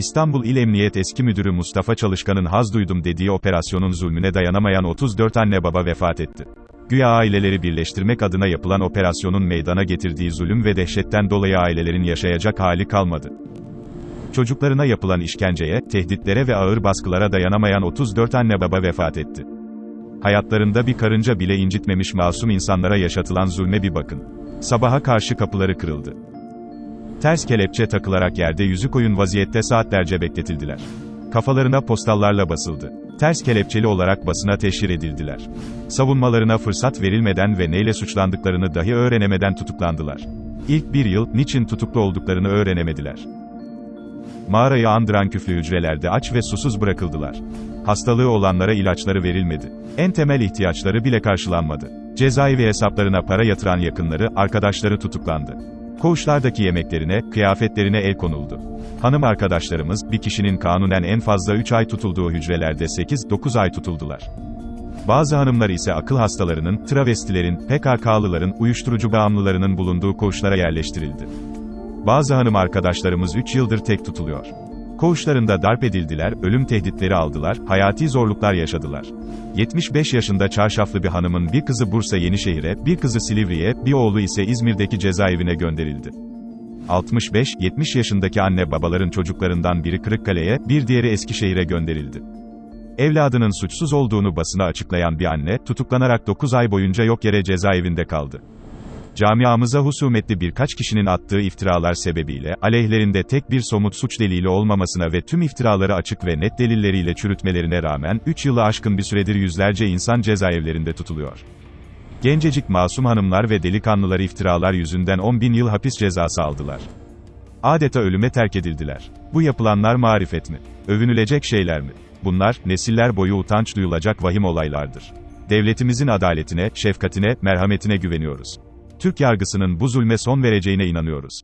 İstanbul İl Emniyet Eski Müdürü Mustafa Çalışkan'ın haz duydum dediği operasyonun zulmüne dayanamayan 34 anne baba vefat etti. Güya aileleri birleştirmek adına yapılan operasyonun meydana getirdiği zulüm ve dehşetten dolayı ailelerin yaşayacak hali kalmadı. Çocuklarına yapılan işkenceye, tehditlere ve ağır baskılara dayanamayan 34 anne baba vefat etti. Hayatlarında bir karınca bile incitmemiş masum insanlara yaşatılan zulme bir bakın. Sabaha karşı kapıları kırıldı. Ters kelepçe takılarak yerde yüzü koyun vaziyette saatlerce bekletildiler. Kafalarına postallarla basıldı. Ters kelepçeli olarak basına teşhir edildiler. Savunmalarına fırsat verilmeden ve neyle suçlandıklarını dahi öğrenemeden tutuklandılar. İlk bir yıl, niçin tutuklu olduklarını öğrenemediler. Mağarayı andıran küflü hücrelerde aç ve susuz bırakıldılar. Hastalığı olanlara ilaçları verilmedi. En temel ihtiyaçları bile karşılanmadı. Cezaevi hesaplarına para yatıran yakınları, arkadaşları tutuklandı. Koğuşlardaki yemeklerine, kıyafetlerine el konuldu. Hanım arkadaşlarımız, bir kişinin kanunen en fazla 3 ay tutulduğu hücrelerde 8-9 ay tutuldular. Bazı hanımlar ise akıl hastalarının, travestilerin, PKK'lıların, uyuşturucu bağımlılarının bulunduğu koğuşlara yerleştirildi. Bazı hanım arkadaşlarımız 3 yıldır tek tutuluyor. Koğuşlarında darp edildiler, ölüm tehditleri aldılar, hayati zorluklar yaşadılar. 75 yaşında çarşaflı bir hanımın bir kızı Bursa Yenişehir'e, bir kızı Silivri'ye, bir oğlu ise İzmir'deki cezaevine gönderildi. 65-70 yaşındaki anne babaların çocuklarından biri Kırıkkale'ye, bir diğeri Eskişehir'e gönderildi. Evladının suçsuz olduğunu basına açıklayan bir anne, tutuklanarak 9 ay boyunca yok yere cezaevinde kaldı. Camiamıza husumetli birkaç kişinin attığı iftiralar sebebiyle, aleyhlerinde tek bir somut suç delili olmamasına ve tüm iftiraları açık ve net delilleriyle çürütmelerine rağmen, 3 yılı aşkın bir süredir yüzlerce insan cezaevlerinde tutuluyor. Gencecik masum hanımlar ve delikanlılar iftiralar yüzünden 10 bin yıl hapis cezası aldılar. Adeta ölüme terk edildiler. Bu yapılanlar marifet mi? Övünülecek şeyler mi? Bunlar, nesiller boyu utanç duyulacak vahim olaylardır. Devletimizin adaletine, şefkatine, merhametine güveniyoruz. Türk yargısının bu zulme son vereceğine inanıyoruz.